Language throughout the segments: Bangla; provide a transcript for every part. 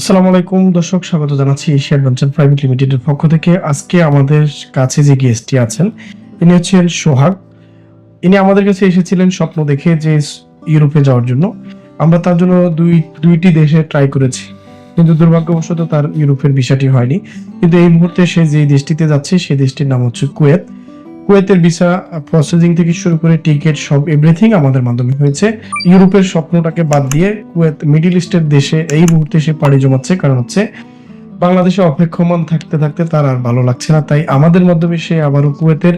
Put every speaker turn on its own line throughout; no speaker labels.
আসসালামু আলাইকুম, দর্শক, স্বাগত জানাচ্ছি এশিয়া অ্যাডভেঞ্চার প্রাইভেট লিমিটেডের পক্ষ থেকে। আজকে আমাদের কাছে যে গেস্টটি আছেন, ইনি হচ্ছেন সোহাগ। ইনি আমাদের কাছে এসেছিলেন স্বপ্ন দেখে যে ইউরোপে যাওয়ার জন্য। আমরা তার জন্য দুই, দুইটি দেশে ট্রাই করেছি, কিন্তু দুর্ভাগ্যবশত তার ইউরোপের বিষয়টি হয়নি। কিন্তু এই মুহূর্তে সে যে দেশটিতে যাচ্ছে সেই দেশটির নাম হচ্ছে কুয়েত। কুয়েতের ভিসা প্রসেসিং থেকে শুরু করে টিকিট সব এভরিথিং আমাদের মাধ্যমে হয়েছে। ইউরোপের স্বপ্নটাকে বাদ দিয়ে কুয়েত মিডিল ইস্টের দেশে এই মুহূর্তে সে পাড়ি জমাচ্ছে। কারণ হচ্ছে বাংলাদেশে অপেক্ষমান থাকতে থাকতে তার আর ভালো লাগছে না। তাই আমাদের মাধ্যমে সে আবারও কুয়েতের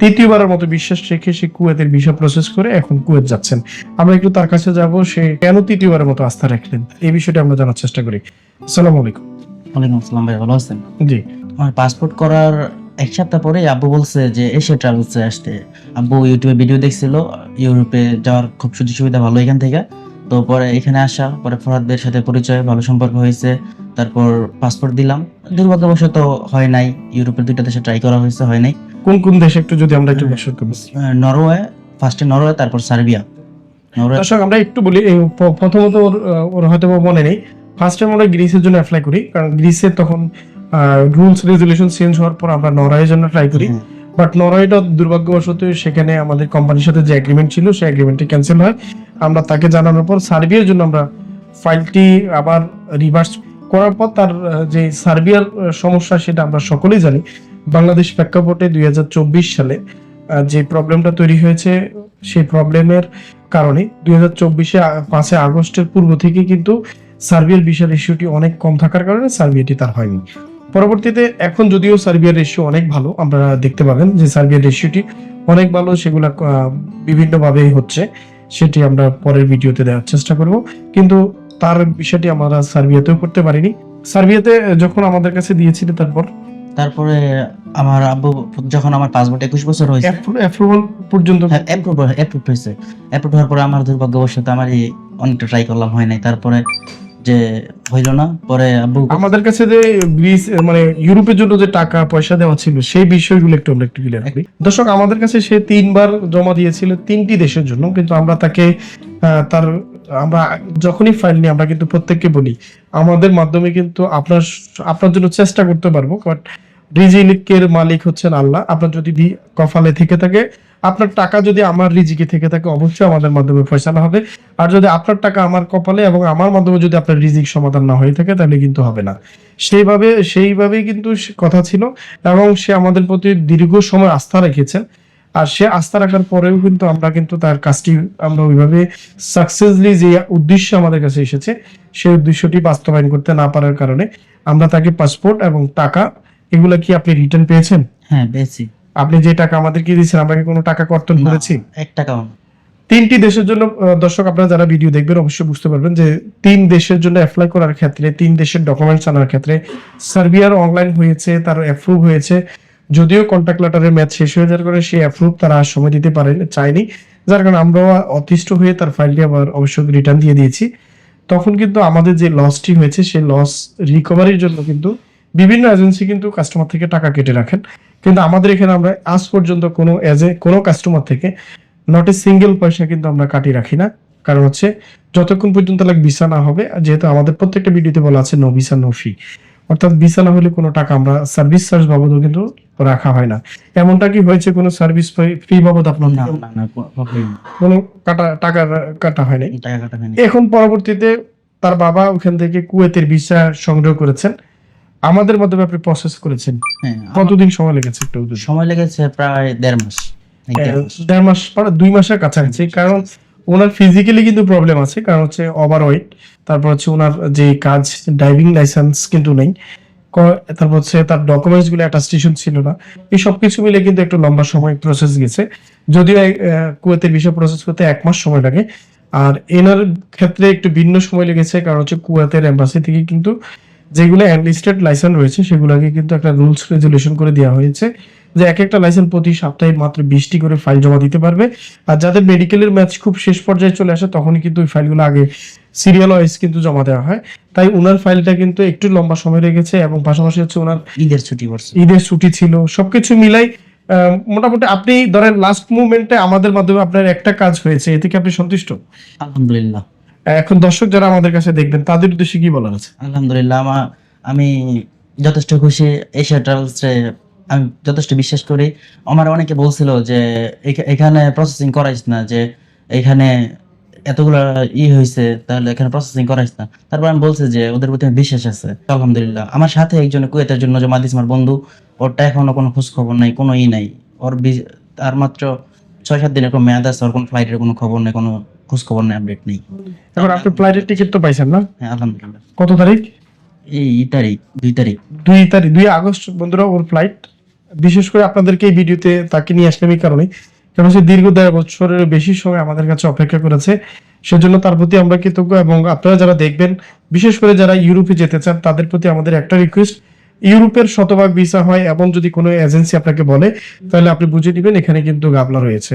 তৃতীয়বারের মতো বিশ্বাস রেখে সে কুয়েতের ভিসা প্রসেস করে এখন কুয়েত যাচ্ছেন। আমরা একটু তার কাছে যাব সে কেন তৃতীয়বারের মতো আস্থা রাখলেন? এই বিষয়টা আমরা জানার চেষ্টা করি। আসসালামু আলাইকুম।
ওয়ালাইকুম আসসালাম ভাই ভালো আছেন?
জি।
আমার পাসপোর্ট করার এক সপ্তাহ পরে আব্বু বলছে যে এশিয়া ট্রাভেলসে আসতে। আব্বু ইউটিউবে ভিডিও দেখছিল ইউরোপে যাওয়ার খুব সুযোগ সুবিধা ভালো এখান থেকে। তো পরে এখানে আসা পরে ফরাদদের সাথে পরিচয় ভালো সম্পর্ক হয়েছে। তারপর পাসপোর্ট দিলাম। দুর্ভাগ্যবশত হয় নাই ইউরোপের দুইটা দেশে ট্রাই করা হয়েছে হয় নাই।
কোন কোন দেশে একটু যদি আমরা একটু মেনশন করি।
নরওয়ে ফার্স্টে নরওয়ে তারপর সার্বিয়া।
দর্শক আমরা একটু বলি প্রথমত ওর হয়তো মনে নেই। ফার্স্ট আমরা গ্রিসের জন্য অ্যাপ্লাই করি কারণ গ্রিসের তখন রুলস রেজুলেশন চেঞ্জ হওয়ার পর আমরা নরওয়ের জন্য ট্রাই করি। বাট নরওয়েটা দুর্ভাগ্যবশত সেখানে আমাদের কোম্পানির সাথে যে এগ্রিমেন্ট ছিল সেই এগ্রিমেন্টটি ক্যান্সেল হয়। আমরা তাকে জানানোর পর সার্বিয়ার জন্য আমরা ফাইলটি আবার রিভার্স করার পর তার যে সার্বিয়ার সমস্যা সেটা আমরা সকলেই জানি। বাংলাদেশ প্রেক্ষাপটে দুই হাজার চব্বিশ সালে যে প্রবলেমটা তৈরি হয়েছে সেই প্রবলেমের কারণে দুই হাজার চব্বিশে পাঁচে আগস্টের পূর্ব থেকে কিন্তু সার্বিয়ার ভিসা ইস্যুটি অনেক কম থাকার কারণে সার্বিয়াটি তার হয়নি। পরবর্তীতে এখন যদিও সার্বিয়ার রেশিও অনেক ভালো আমরা দেখতে পাবেন যে সার্বিয়ার রেশিওটি অনেক ভালো সেগুলা আহ, বিভিন্নভাবেই হচ্ছে সেটি আমরা পরের ভিডিওতে দেওয়ার চেষ্টা করব। কিন্তু তার বিষয়টি আমরা সার্বিয়াতেও করতে পারিনি। সার্বিয়াতে যখন আমাদের কাছে দিয়েছিল তারপর?
তারপরে আমার আব্বু যখন আমার পাসপোর্ট একুশ বছর হয়েছে।
অ্যাপ্রুভাল পর্যন্ত?
অ্যাপ্রুভ অ্যাপ্রুভ হয়েছে। অ্যাপ্রুভ হওয়ার পরে আমার দুর্ভাগ্যবশত আমার অনেকটা ট্রাই করলাম হয় নাই। তারপরে যে হইল না, পরে আব্বু
আমাদের কাছে যে গ্রিস মানে ইউরোপের জন্য যে টাকা, পয়সা দেওয়া ছিল, সেই বিষয়গুলো একটু আমরা একটু ক্লিয়ার করি। দর্শক, আমাদের কাছে সে তিনবার জমা দিয়েছিল তিনটি দেশের জন্য, কিন্তু আমরা তাকে তার, আমরা যখনই ফাইল নিই, আমরা কিন্তু প্রত্যেককে বলি, আমাদের মাধ্যমে কিন্তু আপনার আপনার জন্য চেষ্টা করতে পারব বাট রিজিকের মালিক হচ্ছেন আল্লাহ। আপনার যদি কপালে থেকে থাকে আপনার টাকা যদি আমার রিজিকে থেকে থাকে, অবশ্যই আমাদের মাধ্যমে ফয়সালা হবে। আর যদি আপনার টাকা আমার কপালে এবং আমার মাধ্যমে যদি আপনার রিজিক সমাধান না হয়ে থাকে, তাহলে কিন্তু হবে না। সেইভাবে, সেইভাবেই কিন্তু কথা ছিল। এবং সে আমাদের প্রতি দীর্ঘ সময় আস্থা রেখেছেন। আর সে আস্থা রাখার পরেও কিন্তু আমরা কিন্তু তার কাজটি, আমরা ওইভাবে সাকসেসলি যে উদ্দেশ্য আমাদের কাছে এসেছে, সেই উদ্দেশ্যটি বাস্তবায়ন করতে না পারার কারণে আমরা তাকে পাসপোর্ট এবং টাকা, এগুলো কি আপনি রিটার্ন পেয়েছেন?
হ্যাঁ পেয়েছি।
আপনি যে টাকা আমাদেরকে দিয়েছেন আমরা কি কোনো টাকা কর্তন করেছি?
এক টাকাও
তিনটি দেশের জন্য দর্শক আপনারা যারা ভিডিও দেখবেন অবশ্যই বুঝতে পারবেন যে তিন দেশের জন্য অ্যাপ্লাই করার ক্ষেত্রে তিন দেশের ডকুমেন্টস আনার ক্ষেত্রে সার্বিয়ার অনলাইন হয়েছে তার অ্যাপ্রুভ হয়েছে। যদিও কন্ট্যাক্ট লেটারের ম্যাচ শেষ হয়ে যাওয়ার কারণে সেই অ্যাপ্রুভ তারা আর সময় দিতে পারেন চায়নি। যার কারণে আমরাও অতিষ্ঠ হয়ে তার ফাইলটি আবার অবশ্যই রিটার্ন দিয়ে দিয়েছি। তখন কিন্তু আমাদের যে লসটি হয়েছে সেই লস রিকভারির জন্য কিন্তু বিভিন্ন এজেন্সি কিন্তু কাস্টমার থেকে টাকা কেটে রাখেন। কিন্তু আমাদের এখানে আমরা আজ পর্যন্ত কোনো এজ এ কোনো কাস্টমার থেকে নট এ সিঙ্গেল পয়সা কিন্তু আমরা কাটি রাখি না। কারণ হচ্ছে যতক্ষণ পর্যন্ত লাগ ভিসা না হবে যেহেতু আমাদের প্রত্যেকটা ভিডিওতে বলা আছে নো ভিসা নো ফি অর্থাৎ ভিসা না হলে কোনো টাকা আমরা সার্ভিস চার্জ বাবদও কিন্তু রাখা হয় না। এমনটা কি হয়েছে কোনো সার্ভিস ফ্রি বাবদ আপনার?
কোনো
কাটা টাকা কাটা
হয়নি।
এখন পরবর্তীতে তার বাবা ওখান থেকে কুয়েতের ভিসা সংগ্রহ করেছেন। আমাদের মাধ্যমে আপনি প্রসেস করেছেন?
হ্যাঁ
কতদিন সময় লেগেছে একটু
সময় লেগেছে প্রায় দেড় মাস। দেড় মাস।
দেড় মাস পর দুই মাসের কাছাকাছি কারণ ওনার ফিজিক্যালি কিন্তু প্রবলেম আছে কারণ হচ্ছে ওভার ওয়েট তারপর হচ্ছে ওনার যে কাজ ড্রাইভিং লাইসেন্স কিন্তু নেই। তারপর হচ্ছে তার ডকুমেন্টসগুলো অ্যাটাস্টেশন ছিল না। এই সব কিছু মিলে কিন্তু একটু লম্বা সময় প্রসেস গেছে। যদিও কুয়েতের বিষয় প্রসেস করতে এক মাস সময় লাগে। আর এনার ক্ষেত্রে একটু ভিন্ন সময় লেগেছে কারণ হচ্ছে কুয়েতের এম্বাসি থেকে কিন্তু যেগুলো অ্যানলিস্টেড লাইসেন্স রয়েছে সেগুলোকে কিন্তু একটা রুলস রেজুলেশন করে দেওয়া হয়েছে যে এক একটা লাইসেন্স প্রতি সপ্তাহে মাত্র বিশটি করে ফাইল জমা দিতে পারবে। আর যাদের মেডিকেলের ম্যাচ খুব শেষ পর্যায়ে চলে আসে তখনই কিন্তু ওই ফাইলগুলো আগে সিরিয়াল ওয়াইজ কিন্তু জমা দেওয়া হয়। তাই ওনার ফাইলটা কিন্তু একটু লম্বা সময় লেগেছে এবং পাশাপাশি হচ্ছে ওনার
ঈদের ছুটি পড়ছে
ঈদের ছুটি ছিল সবকিছু মিলাই মোটামুটি আপনি ধরেন লাস্ট মুভমেন্টে আমাদের মাধ্যমে আপনার একটা কাজ হয়েছে এতে কি আপনি সন্তুষ্ট?
আলহামদুলিল্লাহ।
এখন দর্শক যারা আমাদের কাছে দেখবেন, তাদের উদ্দেশ্যে কি বলার আছে?
আলহামদুলিল্লাহ আমার আমি যথেষ্ট খুশি এশিয়া ট্রাভেলসে আমি যথেষ্ট বিশ্বাস করি। আমার অনেকে বলছিল যে এখানে প্রসেসিং করাইস না, যে এখানে এতগুলো ই হয়েছে তাহলে এখানে প্রসেসিং করাইস না। তারপর আমি বলছি যে, ওদের প্রতি বিশ্বাস আছে। আলহামদুলিল্লাহ, আমার সাথে একজন কুয়েতের জন্য জমা দিয়েছে আমার বন্ধু ওরটা এখনও কোনো খোঁজ খবর নাই, কোনো ই নাই। ওর তার মাত্র ছয় সাত দিনের কোনো মেয়াদ আছে, ওর কোনো ফ্লাইটের কোনো খবর নেই, কোনো খোঁজ খবর নেই আপডেট নেই।
এখন আপনি ফ্লাইটের টিকিট তো পাইছেন না?
হ্যাঁ আলহামদুলিল্লাহ।
কত তারিখ?
এই তারিখ দুই তারিখ।
দুই তারিখ দুই আগস্ট বন্ধুরা ওর ফ্লাইট বিশেষ করে আপনাদেরকে এই ভিডিওতে তাকে নিয়ে আসলাম এই কারণে কারণ সে দীর্ঘ দেড় বছরের বেশি সময় আমাদের কাছে অপেক্ষা করেছে। সেজন্য তার প্রতি আমরা কৃতজ্ঞ এবং আপনারা যারা দেখবেন বিশেষ করে যারা ইউরোপে যেতে চান তাদের প্রতি আমাদের একটা রিকোয়েস্ট ইউরোপের শতভাগ ভিসা হয় এমন যদি কোনো এজেন্সি আপনাকে বলে, তাহলে আপনি বুঝে নেবেন এখানে কিন্তু গাবলা রয়েছে।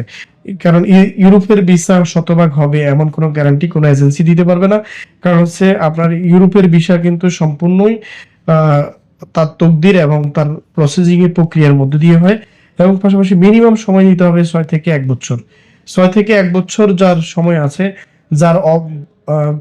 কারণ ইউরোপের ভিসা শতভাগ হবে এমন কোনো গ্যারান্টি কোনো এজেন্সি দিতে পারবে না। কারণ হচ্ছে আপনার ইউরোপের ভিসা কিন্তু সম্পূর্ণই তার তকদির এবং তার প্রসেসিং এর প্রক্রিয়ার মধ্যে দিয়ে হয় এবং পাশাপাশি মিনিমাম সময় নিতে হবে ছয় থেকে এক বছর। ছয় থেকে এক বছর যার সময় আছে, যার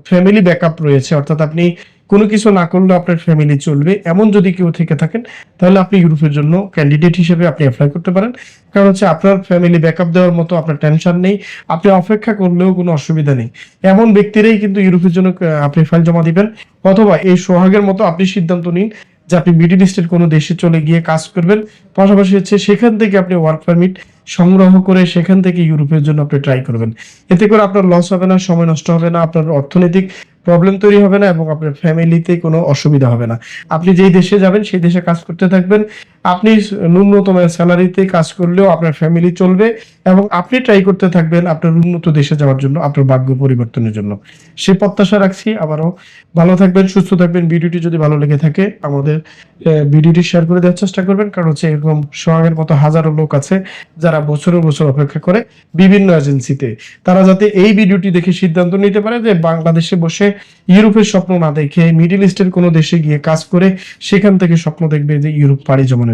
ফ্যামিলি ব্যাকআপ রয়েছে। অর্থাৎ আপনি কোনো কিছু না করলেও আপনার ফ্যামিলি চলবে। এমন যদি কেউ থেকে থাকেন, তাহলে আপনি ইউরোপের জন্য ক্যান্ডিডেট হিসেবে আপনি অ্যাপ্লাই করতে পারেন। কারণ হচ্ছে আপনার ফ্যামিলি ব্যাকআপ দেওয়ার মতো আপনার টেনশন নেই। আপনি অপেক্ষা করলেও কোনো অসুবিধা নেই। এমন ব্যক্তিরাই কিন্তু ইউরোপের জন্য আপনি ফাইল জমা দিবেন। অথবা এই সোহাগের মতো আপনি সিদ্ধান্ত নিন যে আপনি মিডিল ইস্টের কোনো দেশে চলে গিয়ে কাজ করবেন। পাশাপাশি হচ্ছে সেখান থেকে আপনি ওয়ার্ক পারমিট সংগ্রহ করে সেখান থেকে ইউরোপের জন্য আপনি ট্রাই করবেন। এতে করে আপনার লস হবে না, সময় নষ্ট হবে না, আপনার অর্থনৈতিক প্রবলেম তৈরি হবে না এবং আপনার ফ্যামিলিতে কোনো অসুবিধা হবে না। আপনি যেই দেশে যাবেন, সেই দেশে কাজ করতে থাকবেন। আপনি ন্যূনতম স্যালারিতে কাজ করলেও আপনার ফ্যামিলি চলবে এবং আপনি ট্রাই করতে থাকবেন আপনার উন্নত দেশে যাওয়ার জন্য, আপনার ভাগ্য পরিবর্তনের জন্য। সে প্রত্যাশা রাখছি, আবারও ভালো থাকবেন, সুস্থ থাকবেন। ভিডিওটি যদি ভালো লেগে থাকে, আমাদের ভিডিওটি শেয়ার করে দেওয়ার চেষ্টা করবেন, কারণ হচ্ছে এরকম সোহাগের মতো হাজারো লোক আছে যারা বছরের বছর অপেক্ষা করে বিভিন্ন এজেন্সিতে তারা যাতে এই ভিডিওটি দেখে সিদ্ধান্ত নিতে পারে যে বাংলাদেশে বসে ইউরোপের স্বপ্ন না দেখে মিডিল ইস্টের কোনো দেশে গিয়ে কাজ করে, সেখান থেকে স্বপ্ন দেখবে যে ইউরোপ পাড়ি জমানোর